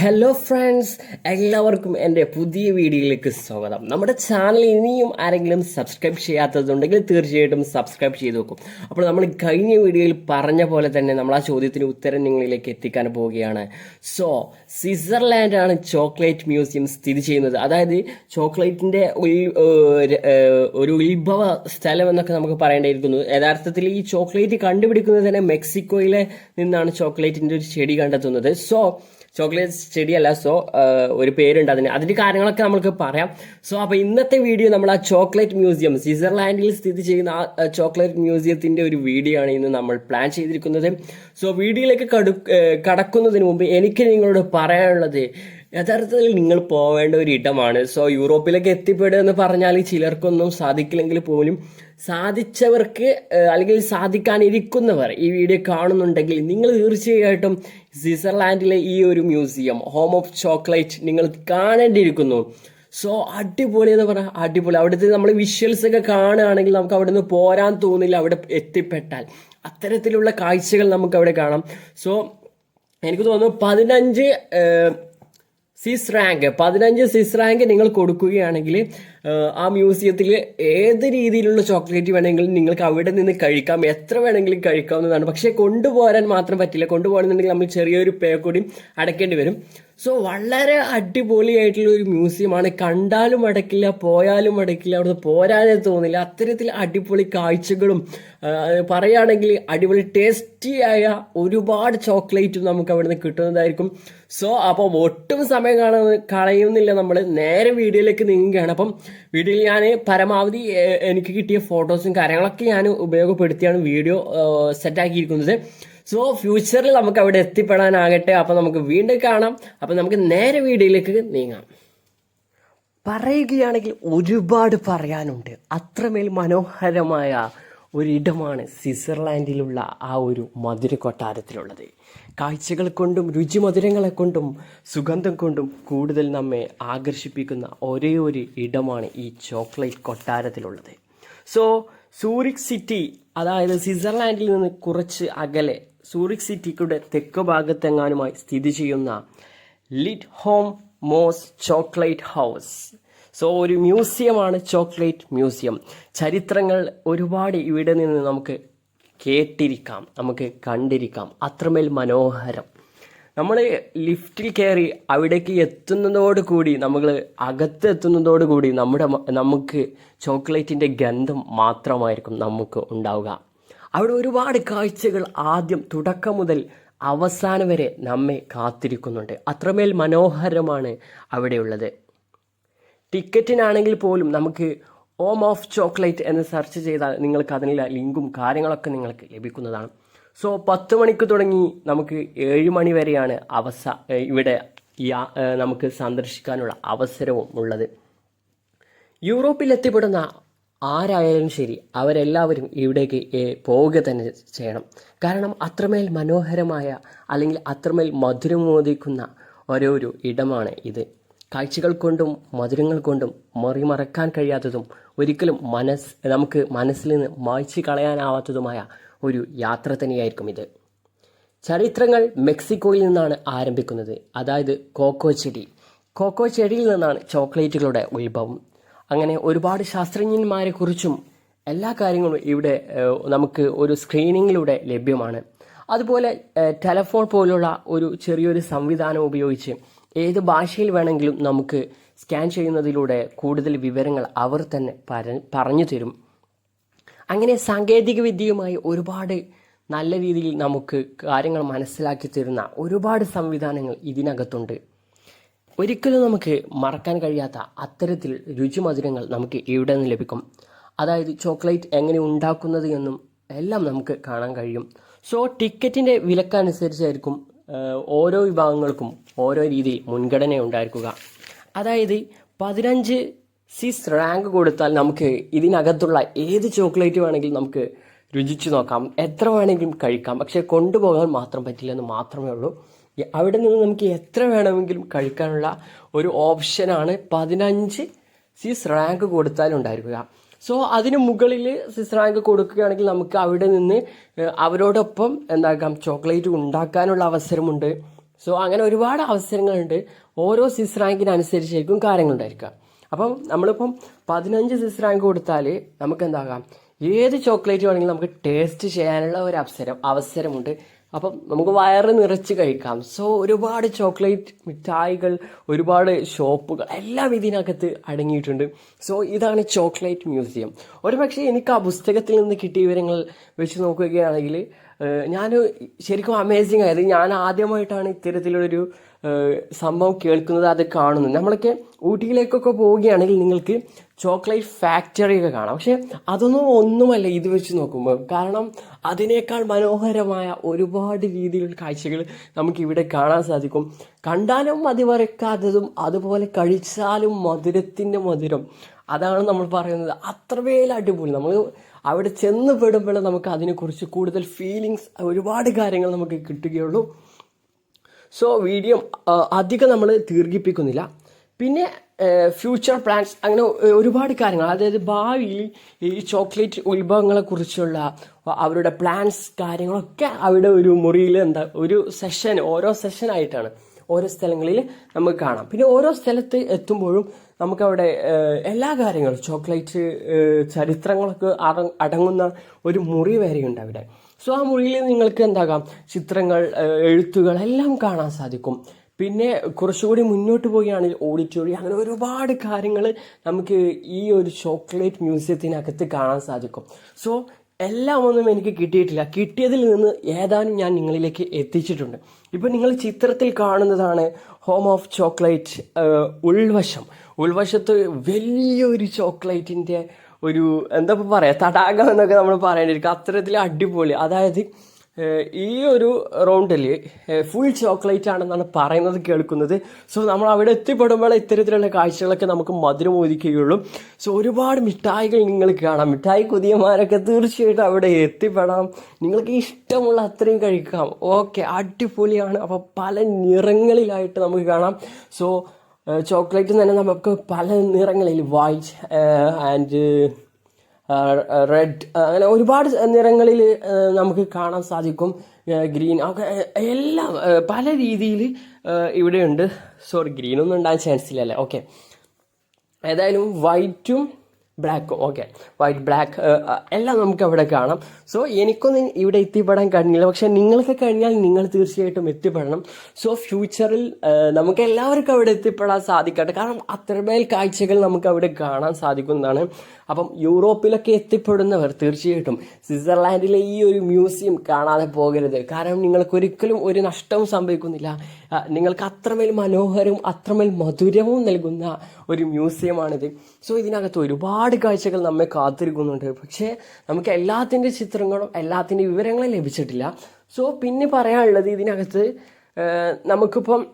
Hello friends എല്ലാവർക്കും എന്റെ പുതിയ വീഡിയോയിലേക്ക് സ്വാഗതം. നമ്മുടെ ചാനൽ ഇനിയും ആരെങ്കിലും സബ്സ്ക്രൈബ് ചെയ്യാത്തതുണ്ടെങ്കിൽ തീർച്ചയായിട്ടും സബ്സ്ക്രൈബ് ചെയ്ത് നോക്കും അപ്പോൾ നമ്മൾ കഴിഞ്ഞ വീഡിയോയിൽ പറഞ്ഞ പോലെ തന്നെ നമ്മൾ ആ ചോദ്യത്തിന് ഉത്തരം നിങ്ങളിലേക്ക് എത്തിക്കാൻ പോവുകയാണ്. സോ സ്വിറ്റ്സർലാൻഡാണ് ചോക്ലേറ്റ് മ്യൂസിയം സ്ഥിതി ചെയ്യുന്നത്. അതായത് ചോക്ലേറ്റിന്റെ ഒരു ഉത്ഭവ സ്ഥലം എന്നൊക്കെ നമുക്ക് പറയേണ്ടിയിരിക്കുന്നു. യഥാർത്ഥത്തിൽ ഈ ചോക്ലേറ്റ് കണ്ടുപിടിക്കുന്നത് തന്നെ മെക്സിക്കോയിലെ നിന്നാണ് ചോക്ലേറ്റിന്റെ ഒരു ചെടി കണ്ടെത്തുന്നത്. സോ ചോക്ലേറ്റ് ചെടിയല്ല സോ ഒരു പേരുണ്ട് അതിന്. അതിന്റെ കാര്യങ്ങളൊക്കെ നമുക്ക് പറയാം. സോ അപ്പോൾ ഇന്നത്തെ വീഡിയോ നമ്മൾ ആ ചോക്ലേറ്റ് മ്യൂസിയം സ്വിറ്റ്സർലാൻഡിൽ സ്ഥിതി ചെയ്യുന്ന ആ ചോക്ലേറ്റ് മ്യൂസിയത്തിന്റെ ഒരു വീഡിയോ ആണ് ഇന്ന് നമ്മൾ പ്ലാൻ ചെയ്തിരിക്കുന്നത്. സോ വീഡിയോയിലേക്ക് കടു കടക്കുന്നതിന് മുമ്പ് എനിക്ക് നിങ്ങളോട് പറയാനുള്ളത് യഥാർത്ഥത്തിൽ നിങ്ങൾ പോവേണ്ട ഒരു ഇടമാണ്. സോ യൂറോപ്പിലേക്ക് എത്തിപ്പെടുക എന്ന് പറഞ്ഞാൽ ചിലർക്കൊന്നും സാധിക്കില്ലെങ്കിൽ പോലും സാധിച്ചവർക്ക് അല്ലെങ്കിൽ സാധിക്കാനിരിക്കുന്നവർ ഈ വീഡിയോ കാണുന്നുണ്ടെങ്കിൽ നിങ്ങൾ തീർച്ചയായിട്ടും സ്വിറ്റ്സർലാൻഡിലെ ഈ ഒരു മ്യൂസിയം ഹോം ഓഫ് ചോക്ലേറ്റ് നിങ്ങൾ കാണേണ്ടിയിരിക്കുന്നു. സോ അടിപൊളി എന്ന് പറഞ്ഞാൽ അടിപൊളി. അവിടുത്തെ നമ്മൾ വിഷ്വൽസ് ഒക്കെ കാണുകയാണെങ്കിൽ നമുക്ക് അവിടെ നിന്ന് പോരാൻ തോന്നില്ല അവിടെ എത്തിപ്പെട്ടാൽ. അത്തരത്തിലുള്ള കാഴ്ചകൾ നമുക്ക് അവിടെ കാണാം. സോ എനിക്ക് തോന്നുന്നു പതിനഞ്ച് സിസ് റാങ്ക് പതിനഞ്ച് സിസ് റാങ്ക് നിങ്ങൾ കൊടുക്കുകയാണെങ്കിൽ ആ മ്യൂസിയത്തിൽ ഏത് രീതിയിലുള്ള ചോക്ലേറ്റ് വേണമെങ്കിലും നിങ്ങൾക്ക് അവിടെ നിന്ന് കഴിക്കാം. എത്ര വേണമെങ്കിലും കഴിക്കാവുന്നതാണ് പക്ഷേ കൊണ്ടുപോകാൻ മാത്രം പറ്റില്ല. കൊണ്ടുപോകണമെന്നുണ്ടെങ്കിൽ നമ്മൾ ചെറിയൊരു പേ കൂടി അടയ്ക്കേണ്ടി വരും. സോ വളരെ അടിപൊളിയായിട്ടുള്ള ഒരു മ്യൂസിയമാണ്. കണ്ടാലും അടക്കില്ല പോയാലും അടക്കില്ല അവിടുന്ന് പോരാനേ തോന്നില്ല. അത്തരത്തിൽ അടിപൊളി കാഴ്ചകളും പറയുകയാണെങ്കിൽ അടിപൊളി ടേസ്റ്റിയായ ഒരുപാട് ചോക്ലേറ്റും നമുക്ക് അവിടുന്ന് കിട്ടുന്നതായിരിക്കും. സോ അപ്പോൾ ഒട്ടും സമയം കാണുന്ന കളയുന്നില്ല നമ്മൾ നേരെ വീഡിയോയിലേക്ക് നീങ്ങുകയാണ്. അപ്പം വീഡിയോയിൽ ഞാൻ പരമാവധി എനിക്ക് കിട്ടിയ ഫോട്ടോസും കാര്യങ്ങളൊക്കെ ഞാൻ ഉപയോഗപ്പെടുത്തിയാണ് വീഡിയോ സെറ്റാക്കിയിരിക്കുന്നത്. സോ ഫ്യൂച്ചറിൽ നമുക്ക് അവിടെ എത്തിപ്പെടാനാകട്ടെ. അപ്പോൾ നമുക്ക് വീണ്ടും കാണാം. അപ്പോൾ നമുക്ക് നേരെ വീഡിയോയിലേക്ക് നീങ്ങാം. പറയുകയാണെങ്കിൽ ഒരുപാട് പറയാനുണ്ട്. അത്രമേൽ മനോഹരമായ ഒരിടമാണ് സ്വിറ്റ്സർലാൻഡിലുള്ള ആ ഒരു മധുര കൊട്ടാരത്തിലുള്ളത് കാഴ്ചകൾ കൊണ്ടും രുചിമധുരങ്ങളെ കൊണ്ടും സുഗന്ധം കൊണ്ടും കൂടുതൽ നമ്മെ ആകർഷിപ്പിക്കുന്ന ഒരേ ഒരു ഇടമാണ് ഈ ചോക്ലേറ്റ് കൊട്ടാരത്തിലുള്ളത്. സോ സൂറിക് സിറ്റി അതായത് സ്വിറ്റ്സർലാൻഡിൽ നിന്ന് കുറച്ച് അകലെ സൂറിക് സിറ്റിയുടെ തെക്ക് ഭാഗത്തെങ്ങാനുമായി സ്ഥിതി ചെയ്യുന്ന ലിറ്റ് ഹോം മോസ് ചോക്ലേറ്റ് ഹൗസ്. സോ ഒരു മ്യൂസിയമാണ് ചോക്ലേറ്റ് മ്യൂസിയം. ചരിത്രങ്ങൾ ഒരുപാട് ഇവിടെ നിന്ന് നമുക്ക് കേട്ടിരിക്കാം നമുക്ക് കണ്ടിരിക്കാം. അത്രമേൽ മനോഹരം. നമ്മൾ ലിഫ്റ്റിൽ കയറി അവിടേക്ക് എത്തുന്നതോടുകൂടി നമ്മൾ അകത്ത് എത്തുന്നതോടുകൂടി നമ്മുടെ നമുക്ക് ചോക്ലേറ്റിന്റെ ഗന്ധം മാത്രമായിരിക്കും നമുക്ക് ഉണ്ടാവുക. അവിടെ ഒരുപാട് കാഴ്ചകൾ ആദ്യം തുടക്കം മുതൽ അവസാനം വരെ നമ്മെ കാത്തിരിക്കുന്നുണ്ട്. അത്രമേൽ മനോഹരമാണ് അവിടെയുള്ളത്. ടിക്കറ്റിനാണെങ്കിൽ പോലും നമുക്ക് ഓം ഓഫ് ചോക്ലേറ്റ് എന്ന് സെർച്ച് ചെയ്താൽ നിങ്ങൾക്ക് അതിനുള്ള ലിങ്കും കാര്യങ്ങളൊക്കെ നിങ്ങൾക്ക് ലഭിക്കുന്നതാണ്. സോ പത്ത് മണിക്ക് തുടങ്ങി നമുക്ക് ഏഴ് മണി വരെയാണ് അവസ ഇവിടെ നമുക്ക് സന്ദർശിക്കാനുള്ള അവസരവും ഉള്ളത്. യൂറോപ്പിൽ എത്തിപ്പെടുന്ന ആരായാലും ശരി അവരെല്ലാവരും ഇവിടേക്ക് പോവുക തന്നെ ചെയ്യണം. കാരണം അത്രമേൽ മനോഹരമായ അല്ലെങ്കിൽ അത്രമേൽ മധുരമോദിക്കുന്ന ഓരോരു ഇടമാണ് ഇത്. കാഴ്ചകൾ കൊണ്ടും മധുരങ്ങൾ കൊണ്ടും മറിമറക്കാൻ കഴിയാത്തതും ഒരിക്കലും മനസ് നമുക്ക് മനസ്സിൽ നിന്ന് മായ്ച്ചു കളയാനാവാത്തതുമായ ഒരു യാത്ര തന്നെയായിരിക്കും ഇത്. ചരിത്രങ്ങൾ മെക്സിക്കോയിൽ നിന്നാണ് ആരംഭിക്കുന്നത്. അതായത് കോക്കോ ചെടി. കോക്കോ ചെടിയിൽ നിന്നാണ് ചോക്ലേറ്റുകളുടെ ഉത്ഭവം. അങ്ങനെ ഒരുപാട് ശാസ്ത്രജ്ഞന്മാരെ കുറിച്ചും എല്ലാ കാര്യങ്ങളും ഇവിടെ നമുക്ക് ഒരു സ്ക്രീനിങ്ങിലൂടെ ലഭ്യമാണ്. അതുപോലെ ടെലഫോൺ പോലുള്ള ഒരു ചെറിയൊരു സംവിധാനം ഉപയോഗിച്ച് ഏത് ഭാഷയിൽ വേണമെങ്കിലും നമുക്ക് സ്കാൻ ചെയ്യുന്നതിലൂടെ കൂടുതൽ വിവരങ്ങൾ അവർ തന്നെ പറഞ്ഞു തരും. അങ്ങനെ സാങ്കേതിക വിദ്യയുമായി ഒരുപാട് നല്ല രീതിയിൽ നമുക്ക് കാര്യങ്ങൾ മനസ്സിലാക്കി തരുന്ന ഒരുപാട് സംവിധാനങ്ങൾ ഇതിനകത്തുണ്ട്. ഒരിക്കലും നമുക്ക് മറക്കാൻ കഴിയാത്ത അത്തരത്തിൽ രുചിമധുരങ്ങൾ നമുക്ക് ഇവിടെ നിന്ന് ലഭിക്കും? അതായത് ചോക്ലേറ്റ് എങ്ങനെ ഉണ്ടാക്കുന്നത് എന്നും എല്ലാം നമുക്ക് കാണാൻ കഴിയും. സോ ടിക്കറ്റിന്റെ വിലക്കനുസരിച്ചായിരിക്കും ഓരോ വിഭാഗങ്ങൾക്കും ഓരോ രീതിയിൽ മുൻഗണന ഉണ്ടായിരിക്കുക. അതായത് പതിനഞ്ച് സിസ് റാങ്ക് കൊടുത്താൽ നമുക്ക് ഇതിനകത്തുള്ള ഏത് ചോക്ലേറ്റ് വേണമെങ്കിലും നമുക്ക് രുചിച്ചു നോക്കാം. എത്ര വേണമെങ്കിലും കഴിക്കാം. പക്ഷേ കൊണ്ടുപോകാൻ മാത്രം പറ്റില്ലെന്ന് മാത്രമേ ഉള്ളൂ. അവിടെ നിന്ന് നമുക്ക് എത്ര വേണമെങ്കിലും കഴിക്കാനുള്ള ഒരു ഓപ്ഷനാണ് പതിനഞ്ച് സിസ് റാങ്ക് കൊടുത്താൽ ഉണ്ടായിരിക്കുക. സോ അതിന് മുകളിൽ സിസ്രാങ്ക് കൊടുക്കുകയാണെങ്കിൽ നമുക്ക് അവിടെ നിന്ന് അവരോടൊപ്പം എന്താക്കാം ചോക്ലേറ്റ് ഉണ്ടാക്കാനുള്ള അവസരമുണ്ട്. സോ അങ്ങനെ ഒരുപാട് അവസരങ്ങളുണ്ട്. ഓരോ സിസ് റാങ്കിനനുസരിച്ചായിരിക്കും കാര്യങ്ങളുണ്ടായിരിക്കുക അപ്പം നമ്മളിപ്പം പതിനഞ്ച് സിസ് റാങ്ക് കൊടുത്താൽ നമുക്ക് എന്താകാം ഏത് ചോക്ലേറ്റ് വേണമെങ്കിലും നമുക്ക് ടേസ്റ്റ് ചെയ്യാനുള്ള ഒരു അവസരം അവസരമുണ്ട്. അപ്പം നമുക്ക് വയറ് നിറച്ച് കഴിക്കാം. സോ ഒരുപാട് ചോക്ലേറ്റ് മിഠായികൾ ഒരുപാട് ഷോപ്പുകൾ എല്ലാം ഇതിനകത്ത് അടങ്ങിയിട്ടുണ്ട്. സോ ഇതാണ് ചോക്ലേറ്റ് മ്യൂസിയം. ഒരുപക്ഷെ എനിക്ക് ആ പുസ്തകത്തിൽ നിന്ന് കിട്ടിയ വിവരങ്ങൾ വെച്ച് നോക്കുകയാണെങ്കിൽ ഞാൻ ശരിക്കും അമേസിങ് ആയത് ഞാൻ ആദ്യമായിട്ടാണ് ഇത്തരത്തിലുള്ളൊരു സംഭവം കേൾക്കുന്നത് അത് കാണുന്നത് നമ്മളൊക്കെ ഊട്ടിയിലേക്കൊക്കെ പോവുകയാണെങ്കിൽ നിങ്ങൾക്ക് ചോക്ലേറ്റ് ഫാക്ടറി ഒക്കെ കാണാം. പക്ഷെ അതൊന്നും ഒന്നുമല്ല ഇത് വെച്ച് നോക്കുമ്പോൾ. കാരണം അതിനേക്കാൾ മനോഹരമായ ഒരുപാട് രീതിയിലുള്ള കാഴ്ചകൾ നമുക്ക് ഇവിടെ കാണാൻ സാധിക്കും. കണ്ടാലും മതിവരക്കാത്തതും അതുപോലെ കഴിച്ചാലും മധുരത്തിന്റെ മധുരം. അതാണ് നമ്മൾ പറയുന്നത്. അത്രമേൽ അടിപൊളി. നമ്മൾ അവിടെ ചെന്ന് പെടുമ്പോൾ നമുക്ക് അതിനെക്കുറിച്ച് കൂടുതൽ ഫീലിങ്സ് ഒരുപാട് കാര്യങ്ങൾ നമുക്ക് കിട്ടുകയുള്ളൂ. സോ വീഡിയോ അധികം നമ്മൾ ദീർഘിപ്പിക്കുന്നില്ല. പിന്നെ ഫ്യൂച്ചർ പ്ലാൻസ് അങ്ങനെ ഒരുപാട് കാര്യങ്ങൾ. അതായത് ഭാവിയിൽ ഈ ചോക്ലേറ്റ് ഉത്ഭവങ്ങളെക്കുറിച്ചുള്ള അവരുടെ പ്ലാൻസ് കാര്യങ്ങളൊക്കെ അവിടെ ഒരു മുറിയിൽ എന്താ ഒരു സെഷൻ ഓരോ സെഷനായിട്ടാണ് ഓരോ സ്ഥലങ്ങളിൽ നമുക്ക് കാണാം. പിന്നെ ഓരോ സ്ഥലത്ത് എത്തുമ്പോഴും നമുക്കവിടെ എല്ലാ കാര്യങ്ങളും ചോക്ലേറ്റ് ചരിത്രങ്ങളൊക്കെ അട- അടങ്ങുന്ന ഒരു മുറി വരെയുണ്ട് അവിടെ. സോ ആ മുറിയിൽ നിങ്ങൾക്ക് എന്താകാം? ചിത്രങ്ങൾ എഴുത്തുകൾ എല്ലാം കാണാൻ സാധിക്കും. പിന്നെ കുറച്ചുകൂടി മുന്നോട്ട് പോവുകയാണെങ്കിൽ ഓഡിറ്റോറിയം അങ്ങനെ ഒരുപാട് കാര്യങ്ങൾ നമുക്ക് ഈ ഒരു ചോക്ലേറ്റ് മ്യൂസിയത്തിനകത്ത് കാണാൻ സാധിക്കും. സോ എല്ലാം ഒന്നും എനിക്ക് കിട്ടിയിട്ടില്ല. കിട്ടിയതിൽ നിന്ന് ഏതാനും ഞാൻ നിങ്ങളിലേക്ക് എത്തിച്ചിട്ടുണ്ട്. ഇപ്പം നിങ്ങൾ ചിത്രത്തിൽ കാണുന്നതാണ് ഹോം ഓഫ് ചോക്ലേറ്റ് ഉൾവശം. ഉൾവശത്ത് വലിയൊരു ചോക്ലേറ്റിന്റെ ഒരു എന്താ ഇപ്പോൾ പറയുക തടാകം എന്നൊക്കെ നമ്മൾ പറയേണ്ടിയിരിക്കും അത്തരത്തിൽ അടിപൊളി. അതായത് ഈ ഒരു റൗണ്ടിൽ ഫുൾ ചോക്ലേറ്റ് ആണെന്നാണ് പറയുന്നത് കേൾക്കുന്നത്. സോ നമ്മൾ അവിടെ എത്തിപ്പെടുമ്പോൾ ഇത്തരത്തിലുള്ള കാഴ്ചകളൊക്കെ നമുക്ക് മധുരം ഒതുക്കുകയുള്ളൂ സോ ഒരുപാട് മിഠായികൾ നിങ്ങൾ കാണാം. മിഠായി കുതിയന്മാരൊക്കെ തീർച്ചയായിട്ടും അവിടെ എത്തിപ്പെടാം. നിങ്ങൾക്ക് ഇഷ്ടമുള്ള അത്രയും കഴിക്കാം. ഓക്കെ അടിപൊളിയാണ്. അപ്പോൾ പല നിറങ്ങളിലായിട്ട് നമുക്ക് കാണാം. സോ ചോക്ലേറ്റ് തന്നെ നമുക്ക് പല നിറങ്ങളിൽ വൈറ്റ് ആൻഡ് റെഡ് അങ്ങനെ ഒരുപാട് നിറങ്ങളിൽ നമുക്ക് കാണാൻ സാധിക്കും. ഗ്രീൻ ഒക്കെ എല്ലാം പല രീതിയിൽ ഇവിടെയുണ്ട്. സോറി ഗ്രീനൊന്നും ഉണ്ടാകാൻ ചാൻസ് ഇല്ലല്ലേ? ഓക്കെ. ഏതായാലും വൈറ്റും ബ്ലാക്കും ഓക്കെ വൈറ്റ് ബ്ലാക്ക് എല്ലാം നമുക്ക് അവിടെ കാണാം. സോ എനിക്കൊന്നും ഇവിടെ എത്തിപ്പെടാൻ കഴിഞ്ഞില്ല. പക്ഷെ നിങ്ങൾക്ക് കഴിഞ്ഞാൽ നിങ്ങൾ തീർച്ചയായിട്ടും എത്തിപ്പെടണം. സോ ഫ്യൂച്ചറിൽ നമുക്ക് എല്ലാവർക്കും അവിടെ എത്തിപ്പെടാൻ സാധിക്കട്ടെ. കാരണം അത്രമേൽ കാഴ്ചകൾ നമുക്ക് അവിടെ കാണാൻ സാധിക്കുന്നതാണ്. അപ്പം യൂറോപ്പിലൊക്കെ എത്തിപ്പെടുന്നവർ തീർച്ചയായിട്ടും സ്വിറ്റ്സർലാൻഡിലെ ഈ ഒരു മ്യൂസിയം കാണാതെ പോകരുത്. കാരണം നിങ്ങൾക്ക് ഒരിക്കലും ഒരു നഷ്ടവും സംഭവിക്കുന്നില്ല. നിങ്ങൾക്ക് അത്രമേൽ മനോഹരവും അത്രമേൽ മധുരവും നൽകുന്ന ഒരു മ്യൂസിയമാണിത്. സോ ഇതിനകത്ത് ഒരുപാട് കാഴ്ചകൾ നമ്മെ കാത്തിരിക്കുന്നുണ്ട്. പക്ഷേ നമുക്ക് എല്ലാത്തിന്റെ ചിത്രങ്ങളും എല്ലാത്തിന്റെ വിവരങ്ങളും ലഭിച്ചിട്ടില്ല. സോ പിന്നെ പറയാനുള്ളത് ഇതിനകത്ത് നമുക്കിപ്പം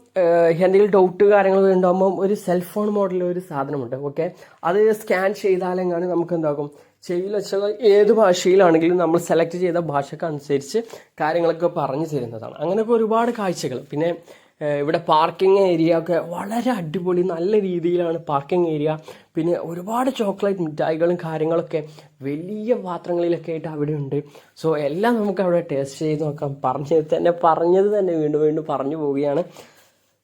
എന്തെങ്കിലും ഡൗട്ട് കാര്യങ്ങൾ ഉണ്ടാകുമ്പോൾ ഒരു സെൽഫോൺ മോഡലിൽ ഒരു സാധനമുണ്ട് ഓക്കെ അത് സ്കാൻ ചെയ്താലെങ്ങാണ് നമുക്ക് എന്താകും? ചെവിയിൽ വെച്ചാൽ ഏത് ഭാഷയിലാണെങ്കിലും നമ്മൾ സെലക്ട് ചെയ്ത ഭാഷക്കനുസരിച്ച് കാര്യങ്ങളൊക്കെ പറഞ്ഞു തരുന്നതാണ്. അങ്ങനെയൊക്കെ ഒരുപാട് കാഴ്ചകൾ. പിന്നെ ഇവിടെ പാർക്കിംഗ് ഏരിയ ഒക്കെ വളരെ അടിപൊളി നല്ല രീതിയിലാണ് പാർക്കിംഗ് ഏരിയ. പിന്നെ ഒരുപാട് ചോക്ലേറ്റ് മിഠായികളും കാര്യങ്ങളൊക്കെ വലിയ പാത്രങ്ങളിലൊക്കെ ആയിട്ട് അവിടെ ഉണ്ട്. സോ എല്ലാം നമുക്ക് അവിടെ ടേസ്റ്റ് ചെയ്ത് നോക്കാം. പറഞ്ഞത് തന്നെ പറഞ്ഞത് തന്നെ വീണ്ടും വീണ്ടും പറഞ്ഞു പോവുകയാണ്.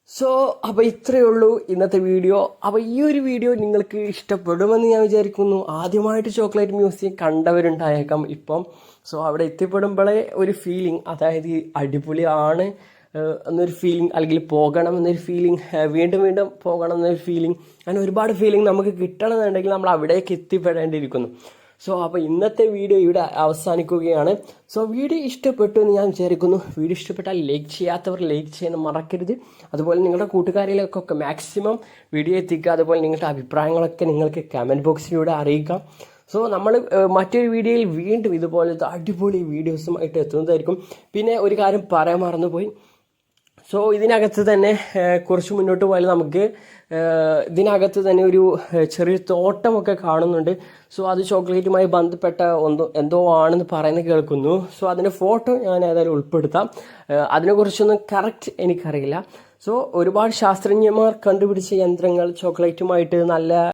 സോ അപ്പോൾ ഇത്രയേ ഉള്ളൂ ഇന്നത്തെ വീഡിയോ. അപ്പോൾ ഈ ഒരു വീഡിയോ നിങ്ങൾക്ക് ഇഷ്ടപ്പെടുമെന്ന് ഞാൻ വിചാരിക്കുന്നു. ആദ്യമായിട്ട് ചോക്ലേറ്റ് മ്യൂസിയം കണ്ടവരുണ്ടായേക്കാം ഇപ്പം. സോ അവിടെ എത്തിപ്പെടുമ്പോഴേ ഒരു ഫീലിംഗ് അതായത് അടിപൊളിയാണ്. എന്നൊരു ഫീലിംഗ് അല്ലെങ്കിൽ പോകണം എന്നൊരു ഫീലിംഗ് വീണ്ടും വീണ്ടും പോകണം എന്നൊരു ഫീലിംഗ് അങ്ങനെ ഒരുപാട് ഫീലിംഗ് നമുക്ക് കിട്ടണമെന്നുണ്ടെങ്കിൽ നമ്മൾ അവിടേക്ക് എത്തിപ്പെടേണ്ടിയിരിക്കുന്നു. സോ അപ്പോൾ ഇന്നത്തെ വീഡിയോ ഇവിടെ അവസാനിക്കുകയാണ്. സോ വീഡിയോ ഇഷ്ടപ്പെട്ടു എന്ന് ഞാൻ വിചാരിക്കുന്നു. വീഡിയോ ഇഷ്ടപ്പെട്ടാൽ ലൈക്ക് ചെയ്യാത്തവർ ലൈക്ക് ചെയ്യാൻ മറക്കരുത്. അതുപോലെ നിങ്ങളുടെ കൂട്ടുകാരിലേക്കൊക്കെ മാക്സിമം വീഡിയോ എത്തിക്കുക. അതുപോലെ നിങ്ങളുടെ അഭിപ്രായങ്ങളൊക്കെ നിങ്ങൾക്ക് കമന്റ് ബോക്സിലൂടെ അറിയിക്കാം. സോ നമ്മൾ മറ്റൊരു വീഡിയോയിൽ വീണ്ടും ഇതുപോലത്തെ അടിപൊളി വീഡിയോസുമായിട്ട് എത്തുന്നതായിരിക്കും. പിന്നെ ഒരു കാര്യം പറയാൻ മറന്നുപോയി. സോ ഇതിനകത്ത് തന്നെ കുറച്ച് മുന്നോട്ട് പോയാൽ നമുക്ക് ഇതിനകത്ത് തന്നെ ഒരു ചെറിയ തോട്ടമൊക്കെ കാണുന്നുണ്ട്. സോ അത് ചോക്ലേറ്റുമായി ബന്ധപ്പെട്ട എന്തോ എന്തോ ആണെന്ന് പറയുന്നത് കേൾക്കുന്നു. സോ അതിന്റെ ഫോട്ടോ ഞാൻ ഏതായാലും ഉൾപ്പെടുത്താം. അതിനെക്കുറിച്ചൊന്നും കറക്റ്റ് എനിക്കറിയില്ല. സോ ഒരുപാട് ശാസ്ത്രജ്ഞന്മാർ കണ്ടുപിടിച്ച യന്ത്രങ്ങൾ ചോക്ലേറ്റുമായിട്ട് നല്ല